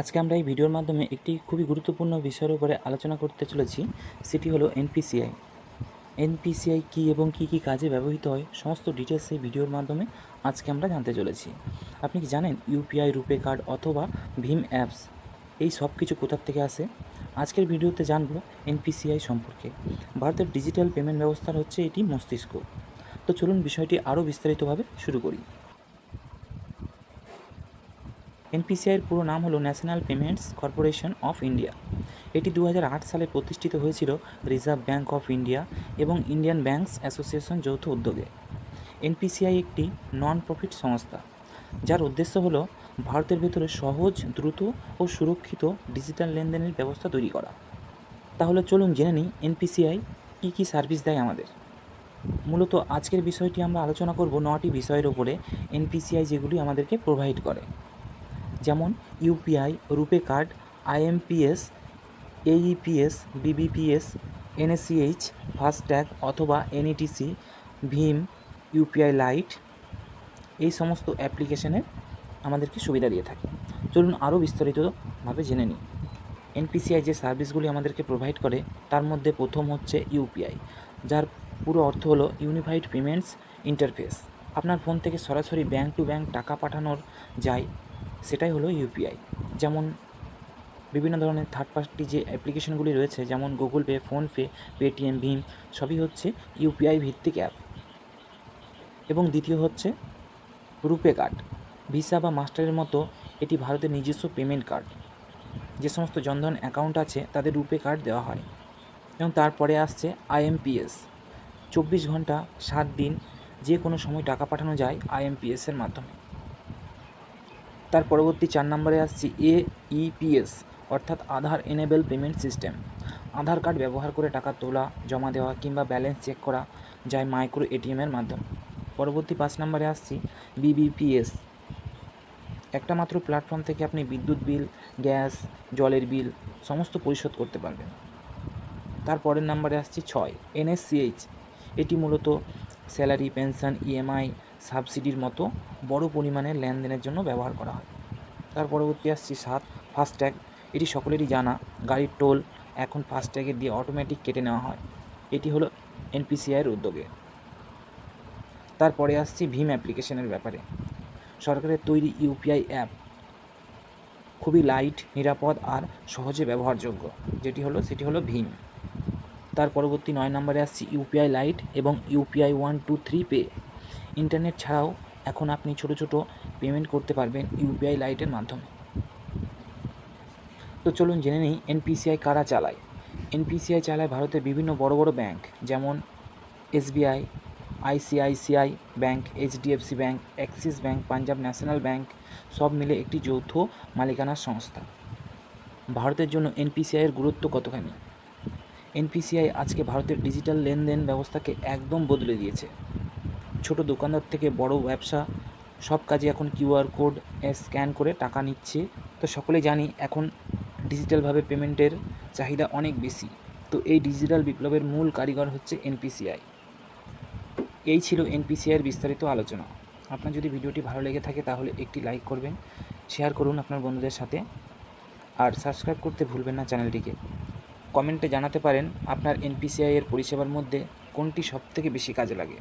আজকে আমরা এই ভিডিওর মাধ্যমে একটি খুবই গুরুত্বপূর্ণ বিষয়ের উপরে আলোচনা করতে চলেছি, সেটি হলো এনপিসিআই এনপিসিআই কী এবং কী কী কাজে ব্যবহৃত হয়, সমস্ত ডিটেলস এই ভিডিওর মাধ্যমে আজকে আমরা জানতে চলেছি। আপনি কি জানেন ইউপিআই রুপে কার্ড অথবা ভীম অ্যাপস এই সব কিছু কোথার থেকে আসে? আজকের ভিডিওতে জানব এনপিসিআই সম্পর্কে। ভারতের ডিজিটাল পেমেন্ট ব্যবস্থার হচ্ছে এটি মস্তিষ্ক। তো চলুন বিষয়টি আরও বিস্তারিতভাবে শুরু করি। এনপিসিআইয়ের পুরো নাম হলো national payments corporation of India. এটি দু হাজার আট সালে প্রতিষ্ঠিত হয়েছিল রিজার্ভ ব্যাঙ্ক অফ ইন্ডিয়া এবং ইন্ডিয়ান ব্যাঙ্কস অ্যাসোসিয়েশন যৌথ উদ্যোগে। এনপিসিআই একটি নন প্রফিট সংস্থা, যার উদ্দেশ্য হলো ভারতের ভেতরে সহজ, দ্রুত ও সুরক্ষিত ডিজিটাল লেনদেনের ব্যবস্থা তৈরি করা। তাহলে চলুন জেনে নিই এনপিসিআই কী কী সার্ভিস দেয় আমাদের। মূলত আজকের বিষয়টি আমরা আলোচনা করব নটি বিষয়ের ওপরে এনপিসিআই যেগুলি আমাদেরকে প্রোভাইড করে। যেমন UPI, RuPay card, IMPS AePS BBPS NACH FASTag অথবা এনইটিসি, ভীম, ইউপিআই লাইট এই সমস্ত অ্যাপ্লিকেশনের আমাদেরকে সুবিধা দিয়ে থাকে। চলুন আরও বিস্তারিতভাবে জেনে নিই। এনপিসিআই যে সার্ভিসগুলি আমাদেরকে প্রোভাইড করে, তার মধ্যে প্রথম হচ্ছে ইউপিআই, যার পুরো অর্থ হলো ইউনিফাইড পেমেন্টস ইন্টারফেস। আপনার ফোন থেকে সরাসরি ব্যাঙ্ক টু ব্যাঙ্ক টাকা পাঠানোর যায় সেটাই হলো ইউপিআই। যেমন বিভিন্ন ধরনের থার্ড পার্টি যে অ্যাপ্লিকেশনগুলি রয়েছে, যেমন গুগল পে ফোনপে পেটিএম ভীম সবই হচ্ছে ইউপিআই ভিত্তিক অ্যাপ এবং দ্বিতীয় হচ্ছে রুপে কার্ড। ভিসা বা মাস্টারের মতো এটি ভারতের নিজস্ব পেমেন্ট কার্ড। যে সমস্ত জনধন অ্যাকাউন্ট আছে, তাদের রুপে কার্ড দেওয়া হয়। এবং তারপরে আসছে আইএমপিএস চব্বিশ ঘণ্টা, সাত দিন যে কোনো সময় টাকা পাঠানো যায় আইএমপিএসের মাধ্যমে। তার পরবর্তী চার নম্বরে আসছি এইপিএস অর্থাৎ Aadhaar enable payment system Aadhaar card ব্যবহার করে টাকা তোলা, জমা দেওয়া কিংবা ব্যালেন্স চেক করা যায় মাইক্রো এটিএমের মাধ্যমে। পরবর্তী পাঁচ নম্বরে আসছি বিবিপিএস একটা মাত্র প্ল্যাটফর্ম থেকে আপনি বিদ্যুৎ বিল, গ্যাস, জলের বিল, সমস্ত পরিশোধ করতে পারবেন। তার পরের নাম্বারে আসছি ছয় এনএসসিএইচ এটি মূলত স্যালারি, পেনশন ইএমআই সাবসিডির মতো বড় পরিমাণে লেনদেনের জন্য ব্যবহার করা হয়। তার পরবর্তী আসছি সাত, ফাস্ট্যাগ। এটি সকলেরই জানা। গাড়ির টোল এখন ফাস্ট্যাগে দিয়ে অটোমেটিক কেটে নেওয়া হয়। এটি হলো এনপিসিআইয়ের উদ্যোগে। তারপরে আসছি ভীম অ্যাপ্লিকেশনের ব্যাপারে। সরকারের তৈরি ইউপিআই অ্যাপ খুবই লাইট, নিরাপদ আর সহজে ব্যবহারযোগ্য। যেটি হলো, সেটি হলো ভীম। তার পরবর্তী নয় নম্বরে আসছি ইউপিআই লাইট এবং UPI one two three pay. Internet ছাড়াও এখন আপনি ছোট ছোট পেমেন্ট করতে পারবেন ইউপিআই লাইটের মাধ্যমে। তো চলুন জেনে নিই এনপিসিআই কারা চালায়। এনপিসিআই চালায় ভারতের বিভিন্ন বড় বড় ব্যাংক যেমন SBI ICICI bank HDFC bank Axis bank Punjab national bank সব মিলে একটি যৌথ মালিকানার সংস্থা। ভারতের জন্য এনপিসিআইয়ের গুরুত্ব কতখানি? এনপিসিআই আজকে ভারতের ডিজিটাল লেনদেন ব্যবস্থাকে একদম বদলে দিয়েছে। ছোট দোকানদার থেকে বড় ব্যবসা, সব কাজে এখন কিউআর কোড স্ক্যান করে টাকা নিচ্ছে। তো সকলে জানি এখন ডিজিটালভাবে পেমেন্টের চাহিদা অনেক বেশি। তো এই ডিজিটাল বিপ্লবের মূল কারিগর হচ্ছে এনপিসিআই। এই ছিল এনপিসিআইয়ের বিস্তারিত আলোচনা। আপনার যদি ভিডিওটি ভালো লেগে থাকে তাহলে একটি লাইক করবেন, শেয়ার করুন আপনার বন্ধুদের সাথে। আর সাবস্ক্রাইব করতে ভুলবেন না চ্যানেলটিকে। কমেন্টে জানাতে পারেন আপনার এনপিসিআই এর পরিষেবার মধ্যে কোনটি সবথেকে বেশি কাজে লাগে।